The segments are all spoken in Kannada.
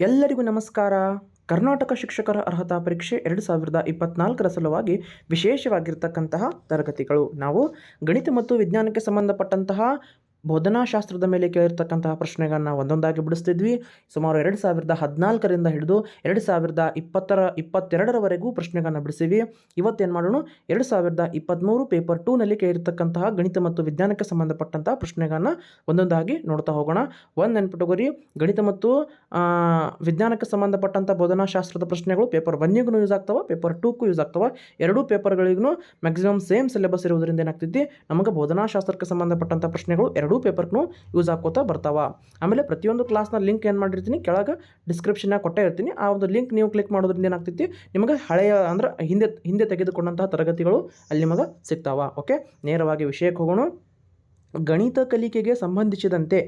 ಎಲ್ಲರಿಗೂ ನಮಸ್ಕಾರ. ಕರ್ನಾಟಕ ಶಿಕ್ಷಕರ ಅರ್ಹತಾ ಪರೀಕ್ಷೆ ಎರಡು ಸಾವಿರದ ಇಪ್ಪತ್ನಾಲ್ಕರ ಸಲುವಾಗಿ ವಿಶೇಷವಾಗಿರ್ತಕ್ಕಂತಹ ತರಗತಿಗಳು. ನಾವು ಗಣಿತ ಮತ್ತು ವಿಜ್ಞಾನಕ್ಕೆ ಸಂಬಂಧಪಟ್ಟಂತಹ ಬೋಧನಾಶಾಸ್ತ್ರದ ಮೇಲೆ ಕೇಳಿರ್ತಕ್ಕಂತಹ ಪ್ರಶ್ನೆಗಳನ್ನ ಒಂದೊಂದಾಗಿ ಬಿಡಿಸ್ತಿದ್ವಿ. ಸುಮಾರು ಎರಡು ಸಾವಿರದ ಹದಿನಾಲ್ಕರಿಂದ ಹಿಡಿದು ಎರಡು ಸಾವಿರದ ಇಪ್ಪತ್ತರ, ಇಪ್ಪತ್ತೆರಡರವರೆಗೂ ಪ್ರಶ್ನೆಗಳನ್ನ ಬಿಡಿಸಿವಿ. ಇವತ್ತೇನು ಮಾಡೋಣ? ಎರಡು ಸಾವಿರದ ಇಪ್ಪತ್ತ್ಮೂರು ಪೇಪರ್ ಟೂನಲ್ಲಿ ಕೇಳಿರ್ತಕ್ಕಂತಹ ಗಣಿತ ಮತ್ತು ವಿಜ್ಞಾನಕ್ಕೆ ಸಂಬಂಧಪಟ್ಟಂತಹ ಪ್ರಶ್ನೆಗಳನ್ನ ಒಂದೊಂದಾಗಿ ನೋಡ್ತಾ ಹೋಗೋಣ. ಒಂದು ನೆನ್ಪಿಟ್ಟುಕೊರಿ ಗಣಿತ ಮತ್ತು ವಿಜ್ಞಾನಕ್ಕೆ ಸಂಬಂಧಪಟ್ಟಂಥ ಬೋಧನಾಶಾಸ್ತ್ರದ ಪ್ರಶ್ನೆಗಳು ಪೇಪರ್ ಒನ್ನಿಗೂ ಯೂಸ್ ಆಗ್ತಾವೆ, ಪೇಪರ್ ಟೂಕ್ಕೂ ಯೂಸ್ ಆಗ್ತಾವೆ. ಎರಡೂ ಪೇಪರ್ಗಳಿಗೂ ಮ್ಯಾಕ್ಸಿಮಮ್ ಸೇಮ್ ಸಿಲೆಬಸ್ ಇರುವುದರಿಂದ ಏನಾಗ್ತೈತಿ ನಮಗೆ ಬೋಧನಾಶಾಸ್ತ್ರಕ್ಕೆ ಸಂಬಂಧಪಟ್ಟಂಥ ಪ್ರಶ್ನೆಗಳು ಎರಡೂ ಪೇಪರ್ಗೂ ಯೂಸ್ ಆಕೋತಾ ಬರ್ತಾವ. ಆಮೇಲೆ ಪ್ರತಿಯೊಂದು ಕ್ಲಾಸ್ನ ಲಿಂಕ್ ಏನು ಮಾಡಿರ್ತೀನಿ, ಕೆಳಗೆ ಡಿಸ್ಕ್ರಿಪ್ಷನ್ನಾಗ ಕೊಟ್ಟೇ ಇರ್ತೀನಿ. ಆ ಒಂದು ಲಿಂಕ್ ನೀವು ಕ್ಲಿಕ್ ಮಾಡೋದ್ರಿಂದ ಏನಾಗ್ತೈತಿ, ನಿಮಗೆ ಹಳೆಯ ಅಂದ್ರೆ ಹಿಂದೆ ಹಿಂದೆ ತೆಗೆದುಕೊಂಡಂತಹ ತರಗತಿಗಳು ಅಲ್ಲಿ ನಿಮಗೆ ಸಿಗ್ತಾವ ಓಕೆ ನೇರವಾಗಿ ವಿಷಯಕ್ಕೆ ಹೋಗೋಣ. ಗಣಿತ ಕಲಿಕೆಗೆ ಸಂಬಂಧಿಸಿದಂತೆ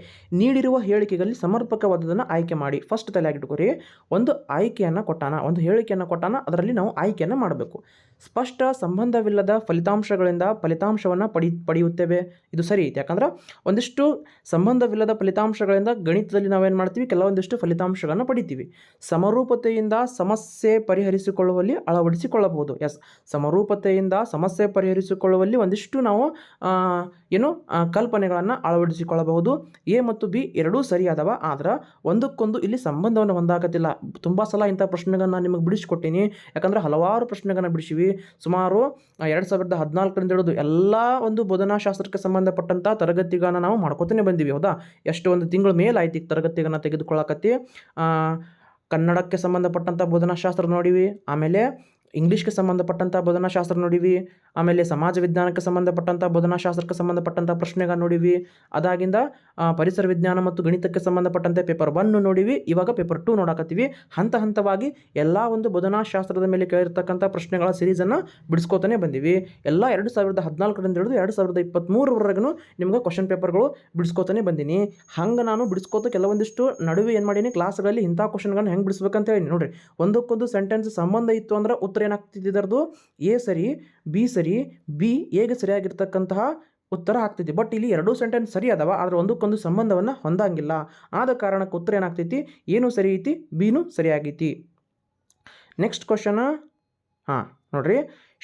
ನೀಡಿರುವ ಹೇಳಿಕೆಗಳಲ್ಲಿ ಸಮರ್ಪಕವಾದದನ್ನು ಆಯ್ಕೆ ಮಾಡಿ. ಫಸ್ಟ್ ತಲೆಯಾಗಿಟ್ಕೊರಿ ಒಂದು ಆಯ್ಕೆಯನ್ನು ಕೊಟ್ಟಾನ, ಒಂದು ಹೇಳಿಕೆಯನ್ನು ಕೊಟ್ಟಾನ, ಅದರಲ್ಲಿ ನಾವು ಆಯ್ಕೆಯನ್ನು ಮಾಡಬೇಕು. ಸ್ಪಷ್ಟ ಸಂಬಂಧವಿಲ್ಲದ ಫಲಿತಾಂಶಗಳಿಂದ ಫಲಿತಾಂಶವನ್ನು ಪಡಿ, ಪಡೆಯುತ್ತೇವೆ. ಇದು ಸರಿ. ಐತೆ ಯಾಕಂದ್ರೆ ಒಂದಿಷ್ಟು ಸಂಬಂಧವಿಲ್ಲದ ಫಲಿತಾಂಶಗಳಿಂದ ಗಣಿತದಲ್ಲಿ ನಾವೇನು ಮಾಡ್ತೀವಿ? ಕೆಲವೊಂದಿಷ್ಟು ಫಲಿತಾಂಶಗಳನ್ನು ಪಡಿತೀವಿ. ಸಮರೂಪತೆಯಿಂದ ಸಮಸ್ಯೆ ಪರಿಹರಿಸಿಕೊಳ್ಳುವಲ್ಲಿ ಅಳವಡಿಸಿಕೊಳ್ಳಬಹುದು. ಎಸ್. ಸಮರೂಪತೆಯಿಂದ ಸಮಸ್ಯೆ ಪರಿಹರಿಸಿಕೊಳ್ಳುವಲ್ಲಿ ಒಂದಿಷ್ಟು ನಾವು ಏನು ಕಲ್ಪನೆಗಳನ್ನು ಅಳವಡಿಸಿಕೊಳ್ಳಬಹುದು. ಎ ಮತ್ತು ಬಿ ಎರಡೂ ಸರಿಯಾದವ, ಆದ್ರೆ ಒಂದಕ್ಕೊಂದು ಇಲ್ಲಿ ಸಂಬಂಧವನ್ನು ಹೊಂದಾಗತ್ತಿಲ್ಲ ತುಂಬ ಸಲ ಇಂಥ ಪ್ರಶ್ನೆಗಳನ್ನ ನಿಮಗೆ ಬಿಡಿಸ್ಕೊಟ್ಟೀನಿ. ಯಾಕಂದ್ರೆ ಹಲವಾರು ಪ್ರಶ್ನೆಗಳನ್ನ ಬಿಡಿಸಿವಿ. ಸುಮಾರು ಎರಡು ಸಾವಿರದ ಹದಿನಾಲ್ಕರಿಂದ ಹಿಡಿದು ಎಲ್ಲ ಒಂದು ಬೋಧನಾಶಾಸ್ತ್ರಕ್ಕೆ ಸಂಬಂಧಪಟ್ಟಂಥ ತರಗತಿಗಳನ್ನ ನಾವು ಮಾಡ್ಕೋತಾನೆ ಬಂದೀವಿ, ಹೌದಾ? ಎಷ್ಟು ಒಂದು ತಿಂಗಳ ಮೇಲೆ ಆಯ್ತು ಈಗ ತರಗತಿಗಳನ್ನ ತೆಗೆದುಕೊಳ್ಳಕತ್ತಿ ಕನ್ನಡಕ್ಕೆ ಸಂಬಂಧಪಟ್ಟಂಥ ಬೋಧನಾಶಾಸ್ತ್ರ ನೋಡಿವಿ, ಆಮೇಲೆ ಇಂಗ್ಲೀಷ್ಗೆ ಸಂಬಂಧಪಟ್ಟಂಥ ಬೋಧನಾಶಾಸ್ತ್ರ ನೋಡಿವಿ, ಆಮೇಲೆ ಸಮಾಜ ವಿಜ್ಞಾನಕ್ಕೆ ಸಂಬಂಧಪಟ್ಟಂಥ ಬೋಧನಾಶಾಸ್ತ್ರಕ್ಕೆ ಸಂಬಂಧಪಟ್ಟಂಥ ಪ್ರಶ್ನೆಗಳು ನೋಡಿವಿ, ಅದಾಗಿಂದ ಪರಿಸರ ವಿಜ್ಞಾನ ಮತ್ತು ಗಣಿತಕ್ಕೆ ಸಂಬಂಧಪಟ್ಟಂತೆ ಪೇಪರ್ ಒನ್ ನೋಡಿವಿ, ಇವಾಗ ಪೇಪರ್ ಟು ನೋಡಕತ್ತೀವಿ, ಹಂತ ಹಂತವಾಗಿ ಎಲ್ಲ ಒಂದು ಬೋಧನಾಶಾಸ್ತ್ರದ ಮೇಲೆ ಕೇಳಿರ್ತಕ್ಕಂಥ ಪ್ರಶ್ನೆಗಳ ಸಿರೀಸನ್ನು ಬಿಡಿಸ್ಕೋತಾನೆ ಬಂದೀವಿ. ಎಲ್ಲ ಎರಡು ಸಾವಿರದ ಹದಿನಾಲ್ಕರಿಂದ ಹಿಡಿದು ಎರಡು ಸಾವಿರದ ಇಪ್ಪತ್ತ್ಮೂರವರೆಗೂ ನಿಮ್ಗೆ ಕ್ವಶನ್ ಪೇಪರ್ಗಳು ಬಿಡಿಸ್ಕೋತಾನೆ ಬಂದೀನಿ. ಹಂಗೆ ನಾನು ಬಿಡಿಸ್ಕೋತ ಕೆಲವೊಂದಿಷ್ಟು ನಡುವೆ ಏನು ಮಾಡೀನಿ ಕ್ಲಾಸ್ಗಳಲ್ಲಿ ಇಂಥ ಕ್ವಶನ್ಗಳನ್ನ ಹೆಂಗೆ ಬಿಡಿಸ್ಬೇಕಂತ ಹೇಳಿ ನೋಡಿರಿ. ಒಂದಕ್ಕೊಂದು ಸೆಂಟೆನ್ಸ್ ಸಂಬಂಧ ಇತ್ತು ಅಂದ್ರೆ ಉತ್ತರ ಏನಾಗ್ತಿದ್ದರದು ಎ ಸರಿ, ಬಿ ಸರಿ, ಬಿ ಎಗೆ ಸರಿಯಾಗಿರ್ತಕ್ಕಂತಹ ಉತ್ತರ ಆಗ್ತೈತಿ ಬಟ್ ಇಲ್ಲಿ ಎರಡೂ ಸೆಂಟೆನ್ಸ್ ಸರಿ ಅದಾವ, ಆದರೆ ಒಂದಕ್ಕೊಂದು ಸಂಬಂಧವನ್ನು ಹೊಂದಂಗಿಲ್ಲ. ಆದ ಕಾರಣಕ್ಕೆ ಉತ್ತರ ಏನಾಗ್ತೈತಿ? ಏನು ಸರಿ ಐತಿ ಬಿನೂ ಸರಿಯಾಗೈತಿ. ನೆಕ್ಸ್ಟ್ ಕ್ವಶನ ಹಾಂ. ನೋಡ್ರಿ,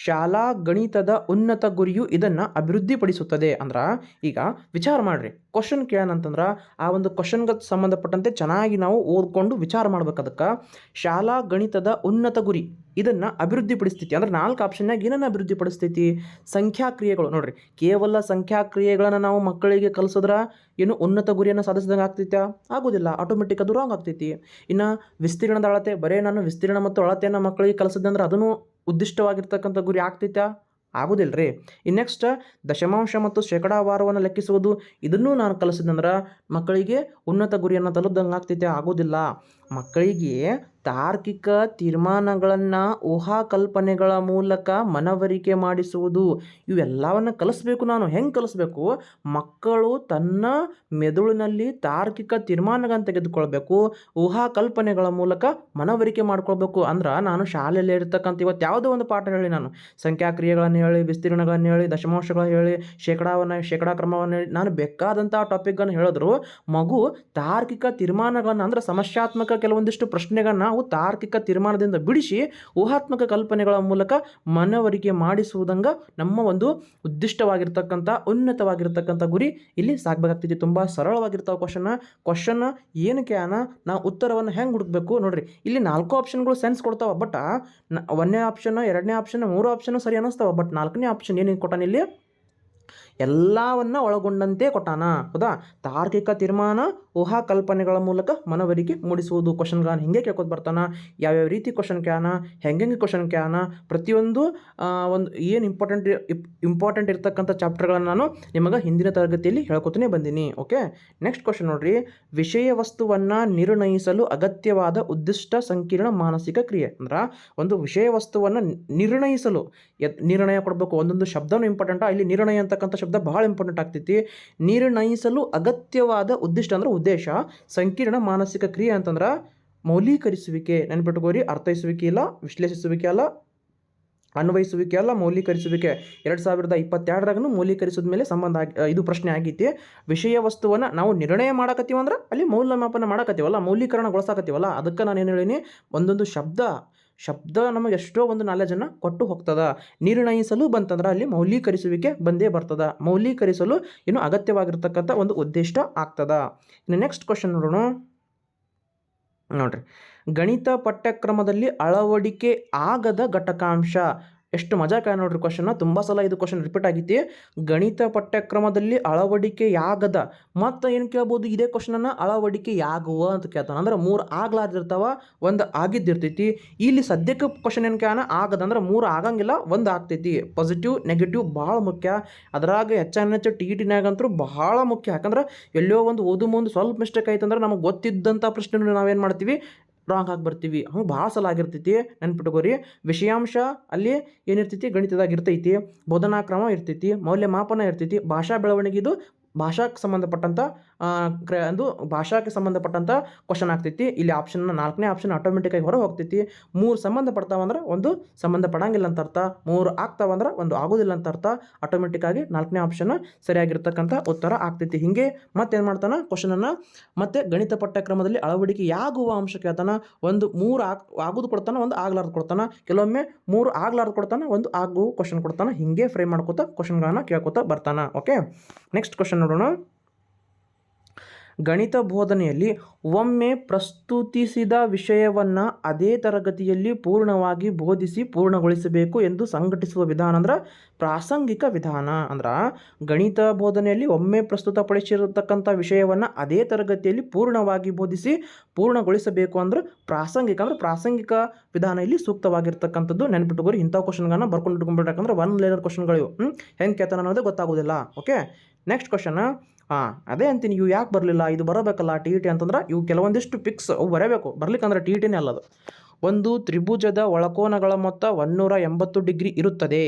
ಶಾಲಾ ಗಣಿತದ ಉನ್ನತ ಗುರಿಯು ಇದನ್ನು ಅಭಿವೃದ್ಧಿಪಡಿಸುತ್ತದೆ. ಅಂದ್ರೆ ಈಗ ವಿಚಾರ ಮಾಡ್ರಿ ಕ್ವಶನ್ ಕೇಳೋಣಂತಂದ್ರೆ ಆ ಒಂದು ಕ್ವಶನ್ಗೆ ಸಂಬಂಧಪಟ್ಟಂತೆ ಚೆನ್ನಾಗಿ ನಾವು ಓದ್ಕೊಂಡು ವಿಚಾರ ಮಾಡ್ಬೇಕು ಅದಕ್ಕೆ. ಶಾಲಾ ಗಣಿತದ ಉನ್ನತ ಗುರಿ ಇದನ್ನು ಅಭಿವೃದ್ಧಿಪಡಿಸ್ತೈತಿ. ಅಂದ್ರೆ ನಾಲ್ಕು ಆಪ್ಷನ್ನಾಗ ಏನನ್ನು ಅಭಿವೃದ್ಧಿಪಡಿಸ್ತೈತಿ? ಸಂಖ್ಯಾಕ್ರಿಯೆಗಳು ನೋಡ್ರಿ, ಕೇವಲ ಸಂಖ್ಯಾಕ್ರಿಯೆಗಳನ್ನು ನಾವು ಮಕ್ಕಳಿಗೆ ಕಲಿಸಿದ್ರೆ ಏನು ಉನ್ನತ ಗುರಿಯನ್ನು ಸಾಧಿಸಿದಂಗೆ ಆಗ್ತೈತಾ ಆಗೋದಿಲ್ಲ ಆಟೋಮೆಟಿಕ್ ಅದು ರಾಂಗ್ ಆಗ್ತೈತಿ. ಇನ್ನು ವಿಸ್ತೀರ್ಣದ ಅಳತೆ, ಬರೇ ನಾನು ವಿಸ್ತೀರ್ಣ ಮತ್ತು ಅಳತೆಯನ್ನು ಮಕ್ಕಳಿಗೆ ಕಲಿಸಿದೆ ಅಂದ್ರೆ ಅದನ್ನು ಉದ್ದಿಷ್ಟವಾಗಿರ್ತಕ್ಕಂಥ ಗುರಿ ಆಗ್ತೈತಾ? ಆಗೋದಿಲ್ಲ ರೀ ನೆಕ್ಸ್ಟ್ ದಶಮಾಂಶ ಮತ್ತು ಶೇಕಡಾವಾರವನ್ನು ಲೆಕ್ಕಿಸುವುದು ಇದನ್ನೂ ನಾನು ಕಲಿಸಿದಂದ್ರೆ ಮಕ್ಕಳಿಗೆ ಉನ್ನತ ಗುರಿಯನ್ನು ತಲುಪ್ದಂಗೆ ಆಗ್ತೈತೆ, ಆಗೋದಿಲ್ಲ. ಮಕ್ಕಳಿಗೆ ತಾರ್ಕಿಕ ತೀರ್ಮಾನಗಳನ್ನು, ಊಹಾ ಕಲ್ಪನೆಗಳ ಮೂಲಕ ಮನವರಿಕೆ ಮಾಡಿಸುವುದು, ಇವೆಲ್ಲವನ್ನು ಕಲಿಸ್ಬೇಕು ನಾನು. ಹೆಂಗೆ ಕಲಿಸ್ಬೇಕು? ಮಕ್ಕಳು ತನ್ನ ಮೆದುಳಿನಲ್ಲಿ ತಾರ್ಕಿಕ ತೀರ್ಮಾನಗಳನ್ನು ತೆಗೆದುಕೊಳ್ಬೇಕು, ಊಹಾ ಕಲ್ಪನೆಗಳ ಮೂಲಕ ಮನವರಿಕೆ ಮಾಡ್ಕೊಳ್ಬೇಕು. ಅಂದ್ರೆ ನಾನು ಶಾಲೆಯಲ್ಲಿ ಇರ್ತಕ್ಕಂಥ ಇವತ್ತು ಯಾವುದೋ ಒಂದು ಪಾಠ ಹೇಳಿ ನಾನು. ಸಂಖ್ಯಾಕ್ರಿಯೆಗಳನ್ನು ಹೇಳಿ, ವಿಸ್ತೀರ್ಣಗಳನ್ನು ಹೇಳಿ, ದಶಮಾಂಶಗಳನ್ನು ಹೇಳಿ, ಶೇಕಡಾವನ್ನು ಶೇಕಡಾ ಕ್ರಮವನ್ನು ಹೇಳಿ, ನಾನು ಬೇಕಾದಂಥ ಟಾಪಿಕ್ಗಳನ್ನು ಹೇಳಿದ್ರು ಮಗು ತಾರ್ಕಿಕ ತೀರ್ಮಾನಗಳನ್ನು, ಅಂದ್ರೆ ಸಮಸ್ಯಾತ್ಮಕ ಕೆಲವೊಂದಿಷ್ಟು ಪ್ರಶ್ನೆಗಳನ್ನು ನಾವು ತಾರ್ಕಿಕ ತೀರ್ಮಾನದಿಂದ ಬಿಡಿಸಿ ಊಹಾತ್ಮಕ ಕಲ್ಪನೆಗಳ ಮೂಲಕ ಮನವರಿಕೆ ಮಾಡಿಸುವುದಂಗ ನಮ್ಮ ಒಂದು ಉದ್ದಿಷ್ಟವಾಗಿರ್ತಕ್ಕಂಥ, ಉನ್ನತವಾಗಿರ್ತಕ್ಕಂಥ ಗುರಿ. ಇಲ್ಲಿ ಸಾಗಬೇಕಾಗ್ತೈತಿ ತುಂಬ ಸರಳವಾಗಿರ್ತಾವೆ ಕ್ವಶನ್ ಕ್ವಶನ್ ಏನಕ್ಕೆ ಅನ ನಾವು ಉತ್ತರವನ್ನು ಹೆಂಗೆ ಹುಡುಕಬೇಕು? ನೋಡ್ರಿ, ಇಲ್ಲಿ ನಾಲ್ಕು ಆಪ್ಷನ್ಗಳು ಸೆನ್ಸ್ ಕೊಡ್ತಾವ ಬಟ್ ಒಂದನೇ ಆಪ್ಷನ್ ಎರಡನೇ ಆಪ್ಷನ್ ಮೂರು ಆಪ್ಷನ್ ಸರಿ ಅನ್ನಿಸ್ತಾವ ಬಟ್ ನಾಲ್ಕನೇ ಆಪ್ಷನ್ ಏನೇನು ಕೊಟ್ಟಾನ ಇಲ್ಲಿ? ಎಲ್ಲವನ್ನ ಒಳಗೊಂಡಂತೆ ಕೊಟ್ಟಾನ, ಹೌದಾ? ತಾರ್ಕಿಕ ತೀರ್ಮಾನ ಊಹಾ ಕಲ್ಪನೆಗಳ ಮೂಲಕ ಮನವರಿಕೆ ಮೂಡಿಸುವುದು ಕ್ವಶನ್ಗಳನ್ನು ಹಿಂಗೆ ಕೇಳ್ಕೊತ ಬರ್ತಾನೆ, ಯಾವ್ಯಾವ ರೀತಿ ಕ್ವಶನ್ ಕ್ಯಾನ ಹೆಂಗೆ ಕ್ವಶನ್ ಕ್ಯಾನ ಪ್ರತಿಯೊಂದು ಒಂದು ಏನು ಇಂಪಾರ್ಟೆಂಟ್ ಇಂಪಾರ್ಟೆಂಟ್ ಇರ್ತಕ್ಕಂಥ ಚಾಪ್ಟರ್ಗಳನ್ನು ನಾನು ನಿಮಗೆ ಹಿಂದಿನ ತರಗತಿಯಲ್ಲಿ ಹೇಳ್ಕೊತಾನೆ ಬಂದೀನಿ ಓಕೆ ನೆಕ್ಸ್ಟ್ ಕ್ವಶನ್ ನೋಡ್ರಿ. ವಿಷಯ ವಸ್ತುವನ್ನು ನಿರ್ಣಯಿಸಲು ಅಗತ್ಯವಾದ ಉದ್ದಿಷ್ಟ ಸಂಕೀರ್ಣ ಮಾನಸಿಕ ಕ್ರಿಯೆ. ಅಂದ್ರೆ ಒಂದು ವಿಷಯ ವಸ್ತುವನ್ನು ನಿರ್ಣಯಿಸಲು ನಿರ್ಣಯ ಕೊಡಬೇಕು. ಒಂದೊಂದು ಶಬ್ದನೂ ಇಂಪಾರ್ಟೆಂಟ್ ಇಲ್ಲಿ ನಿರ್ಣಯ ಅಂತಕ್ಕಂಥ ಶಬ್ದ ಬಹಳ ಇಂಪಾರ್ಟೆಂಟ್ ಆಗ್ತೈತಿ. ನಿರ್ಣಯಿಸಲು ಅಗತ್ಯವಾದ ಉದ್ದಿಷ್ಟ ಅಂದ್ರೆ ಉದ್ದೇಶ ಸಂಕೀರ್ಣ ಮಾನಸಿಕ ಕ್ರಿಯೆ ಅಂತಂದ್ರೆ ಮೌಲ್ಯೀಕರಿಸುವಿಕೆ ನೆನ್ಪಿಟ್ಕೋರಿ, ಅರ್ಥೈಸುವಿಕೆ ಇಲ್ಲ, ವಿಶ್ಲೇಷಿಸುವಿಕೆ ಅಲ್ಲ, ಅನ್ವಯಿಸುವಿಕೆ ಅಲ್ಲ ಮೌಲ್ಯೀಕರಿಸುವಿಕೆ ಎರಡು ಸಾವಿರದ ಇಪ್ಪತ್ತೆರಡರಾಗೂ ಮೌಲ್ಯೀಕರಿಸಿದ ಮೇಲೆ ಸಂಬಂಧ ಆಗಿ, ಇದು ಪ್ರಶ್ನೆ ಆಗೈತಿ. ವಿಷಯ ವಸ್ತುವನ್ನು ನಾವು ನಿರ್ಣಯ ಮಾಡಕತ್ತೀವಂದ್ರೆ ಅಲ್ಲಿ ಮೌಲ್ಯಮಾಪನ ಮಾಡಕತ್ತೀವಲ್ಲ ಮೌಲ್ಯೀಕರಣಗೊಳಿಸಾಕತ್ತೀವಲ್ಲ ಅದಕ್ಕೆ ನಾನು ಏನು ಹೇಳೀನಿ, ಒಂದೊಂದು ಶಬ್ದ ಶಬ್ದ ನಮಗೆ ಎಷ್ಟೋ ಒಂದು ನಾಲೆಜನ್ನು ಕೊಟ್ಟು ಹೋಗ್ತದ. ನಿರ್ಣಯಿಸಲು ಬಂತಂದ್ರೆ ಅಲ್ಲಿ ಮೌಲ್ಯೀಕರಿಸುವಿಕೆ ಬಂದೇ ಬರ್ತದ. ಮೌಲ್ಯೀಕರಿಸಲು ಇನ್ನು ಅಗತ್ಯವಾಗಿರ್ತಕ್ಕಂಥ ಒಂದು ಉದ್ದೇಶ ಆಗ್ತದ. ಇನ್ನು ನೆಕ್ಸ್ಟ್ ಕ್ವಶನ್ ನೋಡೋಣ. ನೋಡ್ರಿ. ಗಣಿತ ಪಠ್ಯಕ್ರಮದಲ್ಲಿ ಅಳವಡಿಕೆ ಆಗದ ಘಟಕಾಂಶ. ಎಷ್ಟು ಮಜಾಕ ನೋಡ್ರಿ ಕ್ವಶನ್ ತುಂಬ ಸಲ ಇದು ಕ್ವಶನ್ ರಿಪೀಟ್ ಆಗೈತಿ. ಗಣಿತ ಪಠ್ಯಕ್ರಮದಲ್ಲಿ ಅಳವಡಿಕೆ ಅಳವಡಿಕೆಯಾಗದ ಮತ್ತು ಏನು ಕೇಳ್ಬೋದು? ಇದೇ ಕ್ವಶನನ್ನು ಅಳವಡಿಕೆಯಾಗುವ ಅಂತ ಕೇಳ್ತಾನೆ. ಅಂದ್ರೆ ಮೂರು ಆಗ್ಲಾರ್ದಿರ್ತಾವ, ಒಂದು ಆಗಿದ್ದಿರ್ತೈತಿ. ಇಲ್ಲಿ ಸದ್ಯಕ್ಕೆ ಕ್ವಶನ್ ಏನು ಕೇಳೋಣ ಆಗದ. ಅಂದ್ರೆ ಮೂರು ಆಗಂಗಿಲ್ಲ, ಒಂದು ಆಗ್ತೈತಿ. ಪಾಸಿಟಿವ್ ನೆಗೆಟಿವ್ ಭಾಳ ಮುಖ್ಯ. ಅದ್ರಾಗ ಹೆಚ್ಚಾನ ಹೆಚ್ಚು ಟಿ ಟಿನಾಗಂತೂ ಭಾಳ ಮುಖ್ಯ. ಯಾಕಂದ್ರೆ ಎಲ್ಲೋ ಒಂದು ಓದು ಮುಂದೆ ಸ್ವಲ್ಪ ಮಿಸ್ಟೇಕ್ ಆಯ್ತಂದ್ರೆ ನಮಗೆ ಗೊತ್ತಿದ್ದಂಥ ಪ್ರಶ್ನೆ ನಾವೇನು ಮಾಡ್ತೀವಿ? ರಾಂಗ್ ಆಗಿ ಬರ್ತೀವಿ. ಹಂಗೆ ಭಾಳ ಸಲ ಆಗಿರ್ತೈತಿ. ನೆನ್ಪಿಟ್ಕೋರಿ. ವಿಷಯಾಂಶ ಅಲ್ಲಿ ಏನಿರ್ತೈತಿ? ಗಣಿತದಾಗ ಇರ್ತೈತಿ ಬೋಧನಾ ಕ್ರಮ ಇರ್ತೈತಿ. ಮೌಲ್ಯಮಾಪನ ಇರ್ತೈತಿ. ಭಾಷಾ ಬೆಳವಣಿಗೆ ಇದು ಭಾಷಾಕ್ಕೆ ಸಂಬಂಧಪಟ್ಟಂಥ ಕ್ರ, ಅದು ಭಾಷಾಕ್ಕೆ ಸಂಬಂಧಪಟ್ಟಂಥ ಕ್ವಶನ್ ಆಗ್ತೈತಿ. ಇಲ್ಲಿ ಆಪ್ಷನ್ ನಾಲ್ಕನೇ ಆಪ್ಷನ್ ಆಟೋಮೆಟಿಕ್ಕಾಗಿ ಹೊರ ಹೋಗ್ತೈತಿ. ಮೂರು ಸಂಬಂಧಪಡ್ತಾವಂದ್ರೆ ಒಂದು ಸಂಬಂಧಪಡಂಗಿಲ್ಲ ಅಂತ ಅರ್ಥ. ಮೂರು ಆಗ್ತಾವಂದ್ರೆ ಒಂದು ಆಗೋದಿಲ್ಲ ಅಂತ ಅರ್ಥ. ಆಟೋಮೆಟಿಕ್ಕಾಗಿ ನಾಲ್ಕನೇ ಆಪ್ಷನ್ ಸರಿಯಾಗಿರ್ತಕ್ಕಂಥ ಉತ್ತರ ಆಗ್ತೈತಿ. ಹಿಂಗೆ ಮತ್ತೇನು ಮಾಡ್ತಾನೆ? ಕ್ವಶನನ್ನು ಮತ್ತೆ ಗಣಿತ ಪಠ್ಯಕ್ರಮದಲ್ಲಿ ಅಳವಡಿಕೆಯಾಗುವ ಅಂಶ ಕೇಳ್ತಾನೆ? ಒಂದು ಮೂರು ಆಗ್, ಆಗೋದು ಕೊಡ್ತಾನೆ, ಒಂದು ಆಗ್ಲಾರ್ದು ಕೊಡ್ತಾನೆ. ಕೆಲವೊಮ್ಮೆ ಮೂರು ಆಗ್ಲಾರ್ದು ಕೊಡ್ತಾನೆ, ಒಂದು ಆಗು ಕ್ವಶನ್ ಕೊಡ್ತಾನೆ. ಹಿಂಗೆ ಫ್ರೇಮ್ ಮಾಡ್ಕೋತ ಕ್ವಶನ್ಗಳನ್ನ ಕೇಳ್ಕೊತ ಬರ್ತಾನೆ. ಓಕೆ ನೆಕ್ಸ್ಟ್ ಕ್ವಶನ್ ನೋಡೋಣ. ಗಣಿತ ಬೋಧನೆಯಲ್ಲಿ ಒಮ್ಮೆ ಪ್ರಸ್ತುತಿಸಿದ ವಿಷಯವನ್ನು ಅದೇ ತರಗತಿಯಲ್ಲಿ ಪೂರ್ಣವಾಗಿ ಬೋಧಿಸಿ ಪೂರ್ಣಗೊಳಿಸಬೇಕು ಎಂದು ಸಂಘಟಿಸುವ ವಿಧಾನ ಅಂದ್ರೆ ಪ್ರಾಸಂಗಿಕ ವಿಧಾನ. ಅಂದ್ರೆ ಗಣಿತ ಬೋಧನೆಯಲ್ಲಿ ಒಮ್ಮೆ ಪ್ರಸ್ತುತಪಡಿಸಿರತಕ್ಕಂಥ ವಿಷಯವನ್ನು ಅದೇ ತರಗತಿಯಲ್ಲಿ ಪೂರ್ಣವಾಗಿ ಬೋಧಿಸಿ ಪೂರ್ಣಗೊಳಿಸಬೇಕು ಅಂದ್ರೆ ಪ್ರಾಸಂಗಿಕ ಅಂದ್ರೆ ಪ್ರಾಸಂಗಿಕ ವಿಧಾನ ಇಲ್ಲಿ ಸೂಕ್ತವಾಗಿರ್ತಕ್ಕಂಥದ್ದು. ನೆನ್ಪಿಟ್ಟುಕೋರಿ ಇಂಥ ಕ್ವಶನ್ಗಳನ್ನ ಬರ್ಕೊಂಡು ಇಟ್ಕೊಂಡ್ಬಿಡ್ಬೇಕಂದ್ರೆ ಒನ್ ಲೈನರ್ ಕ್ವಶನ್ಗಳು ಹ್ಞೂ ಹೆಂಗೆ ಕೇಳ್ತಾನೆ ಅನ್ನೋದೇ ಗೊತ್ತಾಗೋದಿಲ್ಲ. ಓಕೆ ನೆಕ್ಸ್ಟ್ ಕ್ವಶನ್ ಹಾಂ ಅದೇ ಅಂತೀನಿ, ಇವು ಯಾಕೆ ಬರಲಿಲ್ಲ? ಇದು ಬರಬೇಕಲ್ಲ ಟಿ ಇ ಟಿ ಅಂತಂದ್ರೆ ಇವು ಕೆಲವೊಂದಿಷ್ಟು ಪಿಕ್ಸ್ ಅವು ಬರಬೇಕು ಬರ್ಲಿಕ್ಕಂದ್ರೆ ಟಿ ಇ ಟಿನೇ ಅಲ್ಲದು. ಒಂದು ತ್ರಿಭುಜದ ಒಳಕೋನಗಳ ಮೊತ್ತ ಒನ್ನೂರ ಎಂಬತ್ತು ಡಿಗ್ರಿ ಇರುತ್ತದೆ.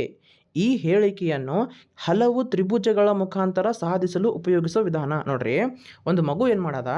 ಈ ಹೇಳಿಕೆಯನ್ನು ಹಲವು ತ್ರಿಭುಜಗಳ ಮುಖಾಂತರ ಸಾಧಿಸಲು ಉಪಯೋಗಿಸುವ ವಿಧಾನ. ನೋಡ್ರಿ, ಒಂದು ಮಗು ಏನು ಮಾಡದ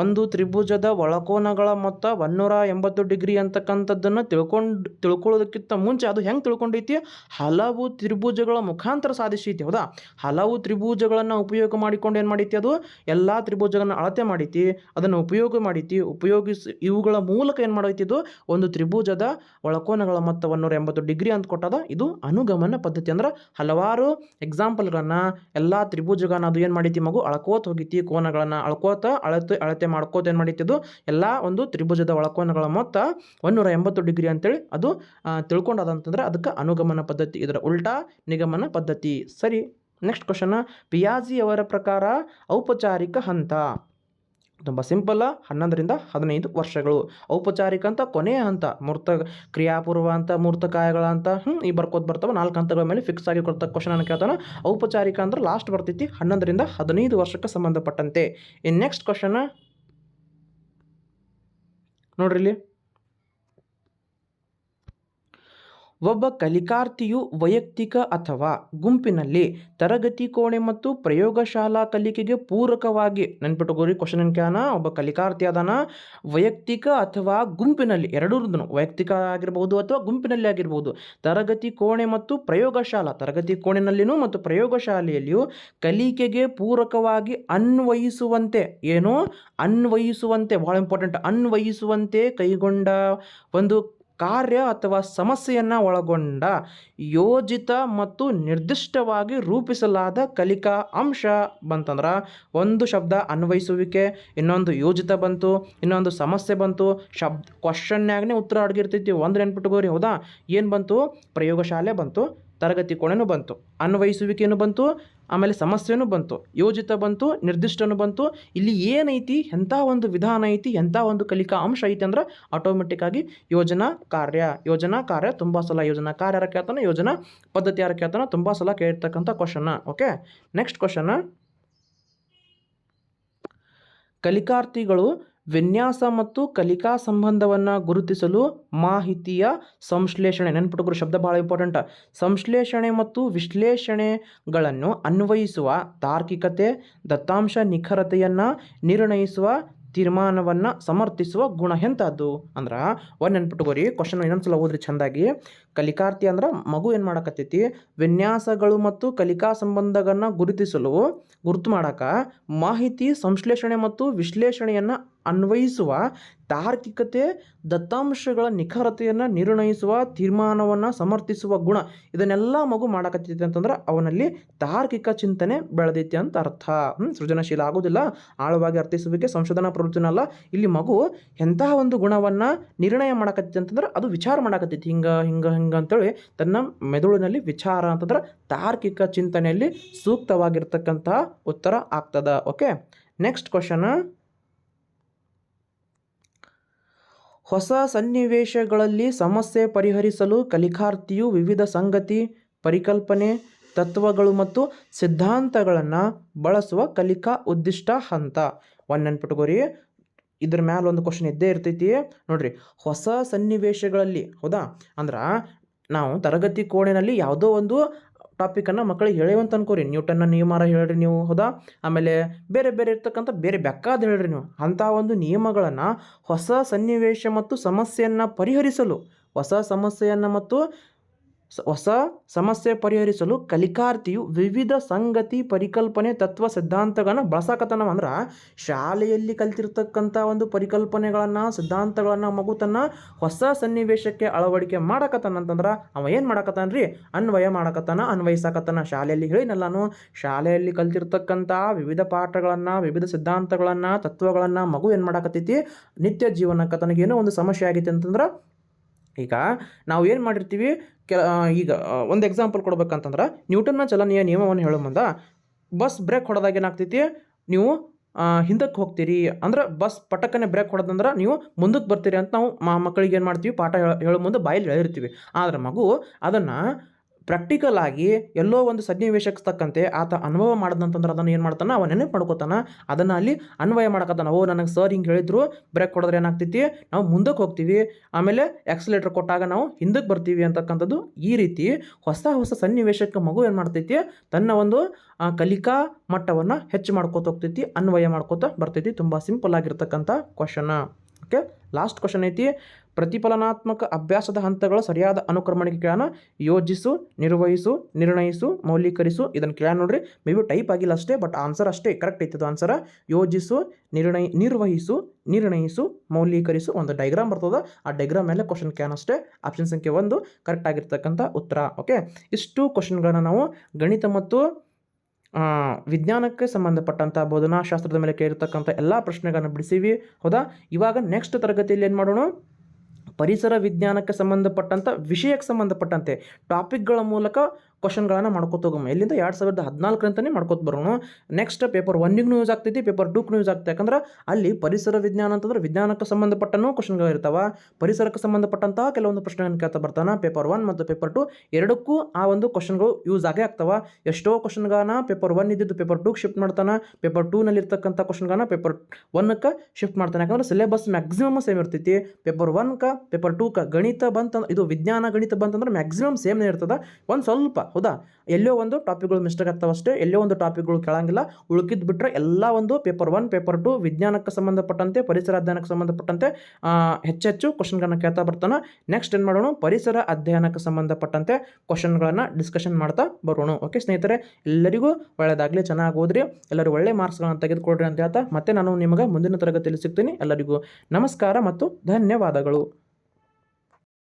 ಒಂದು ತ್ರಿಭುಜದ ಒಳಕೋನಗಳ ಮೊತ್ತ ಒನ್ನೂರ ಎಂಬತ್ತು ಡಿಗ್ರಿ ಅಂತಕ್ಕಂಥದ್ದನ್ನು ತಿಳ್ಕೊಂಡು ತಿಳ್ಕೊಳ್ಳೋದಕ್ಕಿಂತ ಮುಂಚೆ ಅದು ಹೆಂಗೆ ತಿಳ್ಕೊಂಡೈತಿ? ಹಲವು ತ್ರಿಭುಜಗಳ ಮುಖಾಂತರ ಸಾಧಿಸೈತಿ, ಹೌದಾ? ಹಲವು ತ್ರಿಭುಜಗಳನ್ನು ಉಪಯೋಗ ಮಾಡಿಕೊಂಡು ಏನು ಮಾಡೈತಿ ಅದು? ಎಲ್ಲ ತ್ರಿಭುಜಗಳನ್ನು ಅಳತೆ ಮಾಡೈತಿ, ಅದನ್ನು ಉಪಯೋಗ ಮಾಡೈತಿ, ಉಪಯೋಗಿಸಿ ಇವುಗಳ ಮೂಲಕ ಏನು ಮಾಡೈತಿ ಇದು ಒಂದು ತ್ರಿಭುಜದ ಒಳಕೋನಗಳ ಮೊತ್ತ ಒನ್ನೂರ ಎಂಬತ್ತು ಡಿಗ್ರಿ ಅಂತ ಕೊಟ್ಟದ. ಇದು ಅನುಗಮನ ಪದ್ಧತಿ. ಅಂದ್ರೆ ಹಲವಾರು ಎಕ್ಸಾಂಪಲ್ಗಳನ್ನು ಎಲ್ಲ ತ್ರಿಭುಜಗಳನ್ನ ಅದು ಏನು ಮಾಡೈತಿ ಮಗು? ಅಳ್ಕೋತ ಹೋಗೈತಿ, ಕೋನಗಳನ್ನು ಅಳ್ಕೋತ ಅಳತೆ ಅಳತೆ ಮಾಡ್ಕೋತ ಏನು ಮಾಡಿತ್ತು ಎಲ್ಲ ಒಂದು ತ್ರಿಭುಜದ ಒಳಕೋನಗಳ ಮೊತ್ತ ಒಂದೂರ ಎಂಬತ್ತು ಡಿಗ್ರಿ ಅಂತೇಳಿ ಅದು ತಿಳ್ಕೊಂಡ ತಿಳ್ಕೊಂಡದಂತಂದ್ರೆ ಅದಕ್ಕೆ ಅನುಗಮನ ಪದ್ಧತಿ, ಇದರ ಉಲ್ಟಾ ನಿಗಮನ ಪದ್ಧತಿ. ಸರಿ ನೆಕ್ಸ್ಟ್ ಕ್ವಶನ್ ಪಿಯಾಜಿ ಅವರ ಪ್ರಕಾರ ಔಪಚಾರಿಕ ಹಂತ. ತುಂಬ ಸಿಂಪಲ್ಲ ಹನ್ನೊಂದರಿಂದ ಹದಿನೈದು ವರ್ಷಗಳು. ಔಪಚಾರಿಕ ಅಂತ, ಕೊನೆಯ ಹಂತ, ಮೂರ್ತ ಕ್ರಿಯಾಪೂರ್ವ ಅಂತ ಮೂರ್ತಕಾಯಗಳ ಅಂತ ಹ್ಞೂ ಈ ಬರ್ಕೋದು ಬರ್ತಾವೆ, ನಾಲ್ಕು ಹಂತಗಳ ಮೇಲೆ ಫಿಕ್ಸ್ ಆಗಿ ಕೊಡ್ತಾ ಕ್ವಶನ್ ಅನ್ನು ಕೇಳ್ತಾನೆ. ಔಪಚಾರಿಕ ಅಂದ್ರೆ ಲಾಸ್ಟ್ ಬರ್ತೈತಿ ಹನ್ನೊಂದರಿಂದ ಹದಿನೈದು ವರ್ಷಕ್ಕೆ ಸಂಬಂಧಪಟ್ಟಂತೆ. ಇನ್ನು ನೆಕ್ಸ್ಟ್ ಕ್ವಶನ್ ನೋಡ್ರಿ ಇಲ್ಲಿ. ಒಬ್ಬ ಕಲಿಕಾರ್ಥಿಯು ವೈಯಕ್ತಿಕ ಅಥವಾ ಗುಂಪಿನಲ್ಲಿ ತರಗತಿ ಕೋಣೆ ಮತ್ತು ಪ್ರಯೋಗಶಾಲಾ ಕಲಿಕೆಗೆ ಪೂರಕವಾಗಿ ನೆನ್ಪಿಟ್ಟುಕೋರಿ ಕ್ವಶನ್ ಕ್ಯಾನ ಒಬ್ಬ ಕಲಿಕಾರ್ಥಿ ಅದಾನ ವೈಯಕ್ತಿಕ ಅಥವಾ ಗುಂಪಿನಲ್ಲಿ ಎರಡೂ ವೈಯಕ್ತಿಕ ಆಗಿರ್ಬೋದು ಅಥವಾ ಗುಂಪಿನಲ್ಲಿ ಆಗಿರ್ಬೋದು ತರಗತಿ ಕೋಣೆ ಮತ್ತು ಪ್ರಯೋಗಶಾಲಾ, ತರಗತಿ ಕೋಣೆನಲ್ಲಿನೂ ಮತ್ತು ಪ್ರಯೋಗಶಾಲೆಯಲ್ಲಿಯೂ ಕಲಿಕೆಗೆ ಪೂರಕವಾಗಿ ಅನ್ವಯಿಸುವಂತೆ, ಏನು? ಅನ್ವಯಿಸುವಂತೆ ಭಾಳ ಇಂಪಾರ್ಟೆಂಟ್ ಅನ್ವಯಿಸುವಂತೆ ಕೈಗೊಂಡ ಒಂದು ಕಾರ್ಯ ಅಥವಾ ಸಮಸ್ಯೆಯನ್ನು ಒಳಗೊಂಡ ಯೋಜಿತ ಮತ್ತು ನಿರ್ದಿಷ್ಟವಾಗಿ ರೂಪಿಸಲಾದ ಕಲಿಕಾ ಅಂಶ ಬಂತಂದ್ರೆ ಒಂದು ಶಬ್ದ ಅನ್ವಯಿಸುವಿಕೆ, ಇನ್ನೊಂದು ಯೋಜಿತ ಬಂತು, ಇನ್ನೊಂದು ಸಮಸ್ಯೆ ಬಂತು ಶಬ್ದ ಕ್ವಶನ್ಯಾಗನೇ ಉತ್ತರ ಅಡಗಿರ್ತೈತಿ ಒಂದು ನೆನ್ಪಿಟ್ಕೋರಿ ಹೌದಾ? ಏನು ಬಂತು? ಪ್ರಯೋಗಶಾಲೆ ಬಂತು. ತರಗತಿ ಕೋಣೆನೂ ಬಂತು ಅನ್ವಯಿಸುವಿಕೆಯೂ ಬಂತು, ಆಮೇಲೆ ಸಮಸ್ಯೆನೂ ಬಂತು, ಯೋಜಿತ ಬಂತು, ನಿರ್ದಿಷ್ಟನೂ ಬಂತು. ಇಲ್ಲಿ ಏನೈತಿ ಎಂಥ ಒಂದು ವಿಧಾನ ಐತಿ ಎಂಥ ಒಂದು ಕಲಿಕಾ ಅಂಶ ಐತಿ ಅಂದ್ರೆ ಆಟೋಮೆಟಿಕ್ ಆಗಿ ಯೋಜನಾ ಕಾರ್ಯ ಯೋಜನಾ ಕಾರ್ಯ ತುಂಬ ಸಲ, ಯೋಜನಾ ಕಾರ್ಯ ಯಾರ ಕೇಳ್ತಾನೆ, ಯೋಜನಾ ಪದ್ಧತಿ ಯಾರು ಕೇಳ್ತಾನೆ, ತುಂಬ ಸಲ ಕೇಳಿರ್ತಕ್ಕಂಥ ಕ್ವಶನ್ ಓಕೆ ನೆಕ್ಸ್ಟ್ ಕ್ವಶನ್ ಕಲಿಕಾರ್ಥಿಗಳು ವಿನ್ಯಾಸ ಮತ್ತು ಕಲಿಕಾ ಸಂಬಂಧವನ್ನು ಗುರುತಿಸಲು ಮಾಹಿತಿಯ ಸಂಶ್ಲೇಷಣೆ. ನೆನ್ಪಿಟ್ಕೊರಿ ಶಬ್ದ ಭಾಳ ಇಂಪಾರ್ಟೆಂಟ್ ಸಂಶ್ಲೇಷಣೆ ಮತ್ತು ವಿಶ್ಲೇಷಣೆಗಳನ್ನು ಅನ್ವಯಿಸುವ ತಾರ್ಕಿಕತೆ, ದತ್ತಾಂಶ ನಿಖರತೆಯನ್ನು ನಿರ್ಣಯಿಸುವ ತೀರ್ಮಾನವನ್ನು ಸಮರ್ಥಿಸುವ ಗುಣ ಎಂಥದ್ದು ಅಂದ್ರೆ ಒಂದು ನೆನ್ಪಿಟ್ಕೋರಿ ಕ್ವಶನ್ ಇನ್ನೊಂದ್ಸಲ ಓದ್ರಿ ಚೆಂದಾಗಿ. ಕಲಿಕಾರ್ಥಿ ಅಂದ್ರೆ ಮಗು ಏನು ಮಾಡಕತ್ತೈತಿ? ವಿನ್ಯಾಸಗಳು ಮತ್ತು ಕಲಿಕಾ ಸಂಬಂಧಗಳನ್ನು ಗುರುತಿಸಲು ಗುರುತು ಮಾಡಕ ಮಾಹಿತಿ ಸಂಶ್ಲೇಷಣೆ ಮತ್ತು ವಿಶ್ಲೇಷಣೆಯನ್ನು ಅನ್ವಯಿಸುವ ತಾರ್ಕಿಕತೆ, ದತ್ತಾಂಶಗಳ ನಿಖರತೆಯನ್ನು ನಿರ್ಣಯಿಸುವ ತೀರ್ಮಾನವನ್ನು ಸಮರ್ಥಿಸುವ ಗುಣ ಇದನ್ನೆಲ್ಲ ಮಗು ಮಾಡಕತ್ತೈತಿ ಅಂತಂದ್ರೆ ಅವನಲ್ಲಿ ತಾರ್ಕಿಕ ಚಿಂತನೆ ಬೆಳೆದೈತಿ ಅಂತ ಅರ್ಥ. ಸೃಜನಶೀಲ ಆಗೋದಿಲ್ಲ, ಆಳವಾಗಿ ಅರ್ಥಿಸುವಿಕೆ, ಸಂಶೋಧನಾ ಪ್ರವೃತ್ತಿನಲ್ಲ ಇಲ್ಲಿ ಮಗು ಎಂತಹ ಒಂದು ಗುಣವನ್ನು ನಿರ್ಣಯ ಮಾಡಕತ್ತೈತಿ ಅಂತಂದ್ರೆ ಅದು ವಿಚಾರ ಮಾಡಕತ್ತೈತಿ. ಹಿಂಗೆ ಹಿಂಗೆ ಹಿಂಗೆ ಅಂತೇಳಿ ತನ್ನ ಮೆದುಳಿನಲ್ಲಿ ವಿಚಾರ ಅಂತಂದ್ರೆ ತಾರ್ಕಿಕ ಚಿಂತನೆಯಲ್ಲಿ ಸೂಕ್ತವಾಗಿರ್ತಕ್ಕಂತಹ ಉತ್ತರ ಆಗ್ತದ. ಓಕೆ ನೆಕ್ಸ್ಟ್ ಕ್ವಶನ್ ಹೊಸ ಸನ್ನಿವೇಶಗಳಲ್ಲಿ ಸಮಸ್ಯೆ ಪರಿಹರಿಸಲು ಕಲಿಕಾರ್ಥಿಯು ವಿವಿಧ ಸಂಗತಿ, ಪರಿಕಲ್ಪನೆ, ತತ್ವಗಳು ಮತ್ತು ಸಿದ್ಧಾಂತಗಳನ್ನು ಬಳಸುವ ಕಲಿಕಾ ಉದ್ದಿಷ್ಟ ಹಂತ. ಒನ್ ನೆನ್ಪಿಟ್ಕೋರಿ. ಇದ್ರ ಮ್ಯಾಲ ಒಂದು ಕ್ವಶನ್ ಇದ್ದೇ ಇರ್ತೈತಿ. ನೋಡ್ರಿ, ಹೊಸ ಸನ್ನಿವೇಶಗಳಲ್ಲಿ, ಹೌದಾ? ಅಂದ್ರೆ ನಾವು ತರಗತಿ ಕೋಣೆಯಲ್ಲಿ ಯಾವುದೋ ಒಂದು ಟಾಪಿಕನ್ನು ಮಕ್ಕಳಿಗೆ ಹೇಳೇವಂತ ಅನ್ಕೋರಿ. ನ್ಯೂಟನ್ನ ನಿಯಮಾರ ಹೇಳ್ರಿ ನೀವು, ಹೌದಾ? ಆಮೇಲೆ ಬೇರೆ ಬೇರೆ ಇರ್ತಕ್ಕಂಥ ಬೇರೆ ಬೆಕ್ಕಾದ ಹೇಳ್ರಿ ನೀವು. ಅಂಥ ಒಂದು ನಿಯಮಗಳನ್ನು ಹೊಸ ಸನ್ನಿವೇಶ ಮತ್ತು ಸಮಸ್ಯೆಯನ್ನು ಪರಿಹರಿಸಲು, ಹೊಸ ಸಮಸ್ಯೆಯನ್ನು ಮತ್ತು ಹೊಸ ಸಮಸ್ಯೆ ಪರಿಹರಿಸಲು ಕಲಿಕಾರ್ಥಿಯು ವಿವಿಧ ಸಂಗತಿ ಪರಿಕಲ್ಪನೆ ತತ್ವ ಸಿದ್ಧಾಂತಗಳನ್ನು ಬಳಸಾಕತ್ತಾನ ಅಂದ್ರೆ ಶಾಲೆಯಲ್ಲಿ ಕಲ್ತಿರ್ತಕ್ಕಂಥ ಒಂದು ಪರಿಕಲ್ಪನೆಗಳನ್ನು, ಸಿದ್ಧಾಂತಗಳನ್ನು ಮಗು ತನ್ನ ಹೊಸ ಸನ್ನಿವೇಶಕ್ಕೆ ಅಳವಡಿಕೆ ಮಾಡಕತ್ತಾನ ಅಂತಂದ್ರೆ ಅವ ಏನು ಮಾಡಕತ್ತಾನ ರೀ ಅನ್ವಯ ಮಾಡಕತ್ತಾನ, ಅನ್ವಯಿಸಾಕತ್ತಾನ. ಶಾಲೆಯಲ್ಲಿ ಹೇಳಿನಲ್ಲ ನಾನು ಶಾಲೆಯಲ್ಲಿ ಕಲ್ತಿರ್ತಕ್ಕಂಥ ವಿವಿಧ ಪಾಠಗಳನ್ನು, ವಿವಿಧ ಸಿದ್ಧಾಂತಗಳನ್ನು, ತತ್ವಗಳನ್ನು ಮಗು ಏನು ಮಾಡಕತ್ತೈತಿ? ನಿತ್ಯ ಜೀವನಕ್ಕೆ ತನಗೇನೋ ಒಂದು ಸಮಸ್ಯೆ ಆಗೈತೆ ಅಂತಂದ್ರೆ ಈಗ ನಾವು ಏನು ಮಾಡಿರ್ತೀವಿ? ಕೆಲ ಈಗ ಒಂದು ಎಕ್ಸಾಂಪಲ್ ಕೊಡ್ಬೇಕಂತಂದ್ರೆ, ನ್ಯೂಟನ್ನ ಚಲನೆಯ ನಿಯಮವನ್ನು ಹೇಳೋ ಮುಂದೆ, ಬಸ್ ಬ್ರೇಕ್ ಹೊಡೆದಾಗ ಏನಾಗ್ತೈತಿ, ನೀವು ಹಿಂದಕ್ಕೆ ಹೋಗ್ತೀರಿ, ಅಂದ್ರೆ ಬಸ್ ಪಟಕ್ಕನೆ ಬ್ರೇಕ್ ಹೊಡೆದಂದ್ರೆ ನೀವು ಮುಂದಕ್ಕೆ ಬರ್ತೀರಿ ಅಂತ ನಾವು ಮಕ್ಕಳಿಗೆ ಏನು ಮಾಡ್ತೀವಿ, ಪಾಠ ಹೇಳೋ ಮುಂದೆ ಬಾಯಲ್ಲಿ ಹೇಳಿರ್ತೀವಿ. ಆದರೆ ಮಗು ಅದನ್ನು ಪ್ರಾಕ್ಟಿಕಲ್ ಆಗಿ ಎಲ್ಲೋ ಒಂದು ಸನ್ನಿವೇಶಕ್ಕೆ ತಕ್ಕಂತೆ ಆತ ಅನುಭವ ಮಾಡ್ದಂತಂದ್ರೆ ಅದನ್ನು ಏನು ಮಾಡ್ತಾನೆ? ಅವ ನೆನಪು ಮಾಡ್ಕೋತಾನೆ. ಅದನ್ನು ಅಲ್ಲಿ ಅನ್ವಯ ಮಾಡಕತ್ತಾನ. ಓ, ನನಗೆ ಸರ್ ಹಿಂಗೆ ಹೇಳಿದ್ರು. ಬ್ರೇಕ್ ಕೊಡಿದ್ರೆ ಏನಾಗ್ತೈತಿ? ನಾವು ಮುಂದಕ್ಕೆ ಹೋಗ್ತೀವಿ. ಆಮೇಲೆ ಎಕ್ಸಲೇಟ್ರ್ ಕೊಟ್ಟಾಗ ನಾವು ಹಿಂದಕ್ಕೆ ಬರ್ತೀವಿ ಅಂತಕ್ಕಂಥದ್ದು ಈ ರೀತಿ ಹೊಸ ಹೊಸ ಸನ್ನಿವೇಶಕ್ಕೆ ಮಗು ಏನು ಮಾಡ್ತೈತಿ? ತನ್ನ ಒಂದು ಕಲಿಕಾ ಮಟ್ಟವನ್ನು ಹೆಚ್ಚು ಮಾಡ್ಕೋತ ಹೋಗ್ತೈತಿ, ಅನ್ವಯ ಮಾಡ್ಕೋತ ಬರ್ತೈತಿ. ತುಂಬ ಸಿಂಪಲ್ ಆಗಿರ್ತಕ್ಕಂಥ ಕ್ವಶನ ಓಕೆ ಲಾಸ್ಟ್ ಕ್ವಶನ್ ಐತಿ. ಪ್ರತಿಫಲನಾತ್ಮಕ ಅಭ್ಯಾಸದ ಹಂತಗಳ ಸರಿಯಾದ ಅನುಕ್ರಮಣಿಕೆಗಳನ್ನು ಯೋಜಿಸು, ನಿರ್ವಹಿಸು, ನಿರ್ಣಯಿಸು, ಮೌಲ್ಯೀಕರಿಸು. ಇದನ್ನು ಕೇಳ ನೋಡ್ರಿ, ಮೇ ಬಿ ಟೈಪ್ ಆಗಿಲ್ಲ ಅಷ್ಟೇ ಬಟ್ ಆನ್ಸರ್ ಅಷ್ಟೇ ಕರೆಕ್ಟ್ ಐತಿ ಆನ್ಸರ್ ಯೋಜಿಸು, ನಿರ್ಣಯ, ನಿರ್ವಹಿಸು, ನಿರ್ಣಯಿಸು, ಮೌಲ್ಯೀಕರಿಸು ಒಂದು ಡೈಗ್ರಾಮ್ ಬರ್ತದ. ಆ ಡೈಗ್ರಾಮ್ ಮೇಲೆ ಕ್ವಶನ್ ಕ್ಯಾನ್ ಅಷ್ಟೇ ಆಪ್ಷನ್ ಸಂಖ್ಯೆ ಒಂದು ಕರೆಕ್ಟ್ ಆಗಿರ್ತಕ್ಕಂಥ ಉತ್ತರ, ಓಕೆ. ಇಷ್ಟು ಕ್ವಶನ್ಗಳನ್ನು ನಾವು ಗಣಿತ ಮತ್ತು ವಿಜ್ಞಾನಕ್ಕೆ ಸಂಬಂಧಪಟ್ಟಂಥ ಬೋಧನಾಶಾಸ್ತ್ರದ ಮೇಲೆ ಕೇಳಿರ್ತಕ್ಕಂಥ ಎಲ್ಲ ಪ್ರಶ್ನೆಗಳನ್ನು ಬಿಡಿಸಿವಿ. ಹೌದಾ? ಇವಾಗ ನೆಕ್ಸ್ಟ್ ತರಗತಿಯಲ್ಲಿ ಏನು ಮಾಡೋಣ? ಪರಿಸರ ವಿಜ್ಞಾನಕ್ಕೆ ಸಂಬಂಧಪಟ್ಟಂಥ ವಿಷಯಕ್ಕೆ ಸಂಬಂಧಪಟ್ಟಂತೆ ಟಾಪಿಕ್ಗಳ ಮೂಲಕ ಕ್ವಶನ್ಗಳನ್ನು ಮಾಡ್ಕೊತ ಹೋಗಮ್ಮ. ಇಲ್ಲಿಂದ ಎರಡು ಸಾವಿರದ ಹದಿನಾಲ್ಕರಂತಲೇ ಮಾಡ್ಕೊತ ಬರೋಣ. ನೆಕ್ಸ್ಟ್ ಪೇಪರ್ ಒನ್ನಿಗೂ ಯೂಸ್ ಆಗ್ತೈತಿ ಪೇಪರ್ ಟೂಗೂ ಯೂಸ್ ಆಗ್ತೈತೆ. ಯಾಕಂದ್ರೆ ಅಲ್ಲಿ ಪರಿಸರ ವಿಜ್ಞಾನ ಅಂತಂದ್ರೆ ವಿಜ್ಞಾನಕ್ಕೆ ಸಂಬಂಧಪಟ್ಟನೂ ಕ್ವಶನ್ಗಳು ಇರ್ತಾವ. ಪರಿಸರಕ್ಕೆ ಸಂಬಂಧಪಟ್ಟಂತಹ ಕೆಲವೊಂದು ಪ್ರಶ್ನೆಗಳನ್ನು ಕೇಳ್ತಾ ಬರ್ತಾನೆ. ಪೇಪರ್ ಒನ್ ಮತ್ತು ಪೇಪರ್ ಟು ಎರಡಕ್ಕೂ ಆ ಒಂದು ಕ್ವಶನ್ಗಳು ಯೂಸ್ ಆಗೇ ಆಗ್ತಾವ. ಎಷ್ಟೋ ಕ್ವಶನ್ಗಳನ್ನ ಪೇಪರ್ ಒನ್ ಇದ್ದಿದ್ದು ಪೇಪರ್ ಟೂಗೆ ಶಿಫ್ಟ್ ಮಾಡ್ತಾನೆ. ಪೇಪರ್ ಟೂನಲ್ಲಿ ಇರ್ತಕ್ಕಂಥ ಕ್ವಶನ್ಗಳನ್ನ ಪೇಪರ್ ಒನ್ಕ್ಕೆ ಶಿಫ್ಟ್ ಮಾಡ್ತಾನೆ. ಯಾಕಂದ್ರೆ ಸಿಲೆಬಸ್ ಮ್ಯಾಕ್ಸಿಮಮ್ ಸೇಮ್ ಇರ್ತೈತಿ. ಪೇಪರ್ ಒನ್ಕ ಪೇಪರ್ ಟೂಕ ಗಣಿತ ಬಂತ ಇದು ವಿಜ್ಞಾನ ಗಣಿತ ಬಂತಂದ್ರೆ ಮ್ಯಾಕ್ಸಿಮಮ್ ಸೇಮ್ನೇ ಇರ್ತದೆ. ಒಂದು ಸ್ವಲ್ಪ ಹೌದಾ? ಎಲ್ಲೋ ಒಂದು ಟಾಪಿಕ್ಗಳು ಮಿಸ್ಟೇಕ್ ಆಗ್ತಾವ ಅಷ್ಟೇ ಎಲ್ಲೋ ಒಂದು ಟಾಪಿಕ್ಗಳು ಕೇಳಂಗಿಲ್ಲ. ಉಳ್ಕಿದ್ ಬಿಟ್ಟರೆ ಎಲ್ಲ ಒಂದು ಪೇಪರ್ ಒನ್ ಪೇಪರ್ ಟು ವಿಜ್ಞಾನಕ್ಕೆ ಸಂಬಂಧಪಟ್ಟಂತೆ, ಪರಿಸರ ಅಧ್ಯಯನಕ್ಕೆ ಸಂಬಂಧಪಟ್ಟಂತೆ ಹೆಚ್ಚೆಚ್ಚು ಕ್ವಶನ್ಗಳನ್ನ ಕೇಳ್ತಾ ಬರ್ತಾನೆ. ನೆಕ್ಸ್ಟ್ ಏನು ಮಾಡೋಣ? ಪರಿಸರ ಅಧ್ಯಯನಕ್ಕೆ ಸಂಬಂಧಪಟ್ಟಂತೆ ಕ್ವಶನ್ಗಳನ್ನು ಡಿಸ್ಕಷನ್ ಮಾಡ್ತಾ ಬರೋಣ. ಓಕೆ ಸ್ನೇಹಿತರೆ, ಎಲ್ಲರಿಗೂ ಒಳ್ಳೆಯದಾಗಲಿ ಚೆನ್ನಾಗಿ ಓದ್ರಿ. ಎಲ್ಲರೂ ಒಳ್ಳೆ ಮಾರ್ಕ್ಸ್ಗಳನ್ನು ತೆಗೆದುಕೊಳ್ಳ್ರಿ ಅಂತ ಹೇಳ್ತಾ ಮತ್ತೆ ನಾನು ನಿಮಗೆ ಮುಂದಿನ ತರಗತಿಯಲ್ಲಿ ಸಿಗ್ತೀನಿ. ಎಲ್ಲರಿಗೂ ನಮಸ್ಕಾರ ಮತ್ತು ಧನ್ಯವಾದಗಳು.